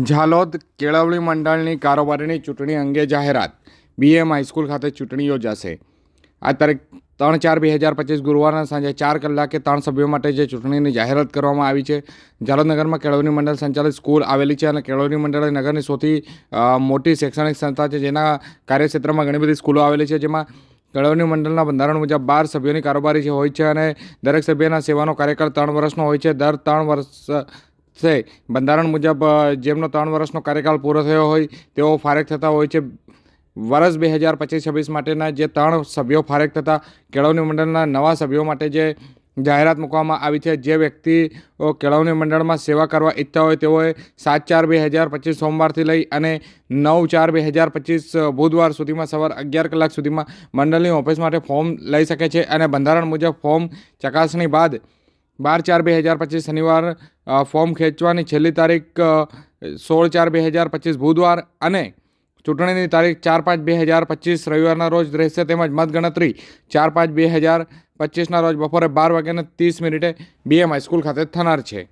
ઝાલોદ કેળવણી મંડળની કારોબારીની ચૂંટણી અંગે જાહેરાત. બીએમ હાઈસ્કૂલ ખાતે ચૂંટણી યોજાશે. આ તારીખ ત્રણ ચાર બે હજાર પચીસ ગુરુવારના સાંજે ચાર કલાકે ત્રણ સભ્યો માટે જે ચૂંટણીની જાહેરાત કરવામાં આવી છે, ઝાલોદ નગરમાં કેળવણી મંડળ સંચાલિત સ્કૂલ આવેલી છે અને કેળવણી મંડળ નગરની સૌથી મોટી શૈક્ષણિક સંસ્થા છે જેના કાર્યક્ષેત્રમાં ઘણી બધી સ્કૂલો આવેલી છે, જેમાં કેળવણી મંડળના બંધારણ મુજબ બાર સભ્યોની કારોબારી હોય છે અને દરેક સભ્યના સેવાનો કાર્યકાળ ત્રણ વર્ષનો હોય છે. દર ત્રણ વર્ષ છે, બંધારણ મુજબ જેમનો ત્રણ વર્ષનો કાર્યકાળ પૂરો થયો હોય, તેઓ ફારેક થતા હોય છે. વર્ષ બે હજાર પચીસ છવ્વીસ માટેના જે ત્રણ સભ્યો ફારેક થતા, કેળવણી મંડળના નવા સભ્યો માટે જે જાહેરાત મૂકવામાં આવી છે, જે વ્યક્તિઓ કેળવણી મંડળમાં સેવા કરવા ઈચ્છતા હોય, તેઓએ સાત ચાર બે હજાર પચીસ સોમવારથી લઈ અને નવ ચાર બે હજાર પચીસ બુધવાર સુધીમાં સવાર અગિયાર કલાક સુધીમાં મંડળની ઓફિસ માટે ફોર્મ લઈ શકે છે અને બંધારણ મુજબ ફોર્મ ચકાસણી બાદ બાર ચાર બે હજાર પચીસ શનિવાર ફોર્મ ખેંચવાની છેલ્લી તારીખ સોળ ચાર બે હજાર પચીસ બુધવાર અને ચૂંટણીની તારીખ ચાર પાંચ બે હજાર પચીસ રવિવારના રોજ રહેશે તેમજ મતગણતરી ચાર પાંચ બે હજાર પચીસના રોજ બપોરે બાર વાગ્યાને ત્રીસ મિનિટે બીએમઆઈ હાઈસ્કૂલ ખાતે થનાર છે.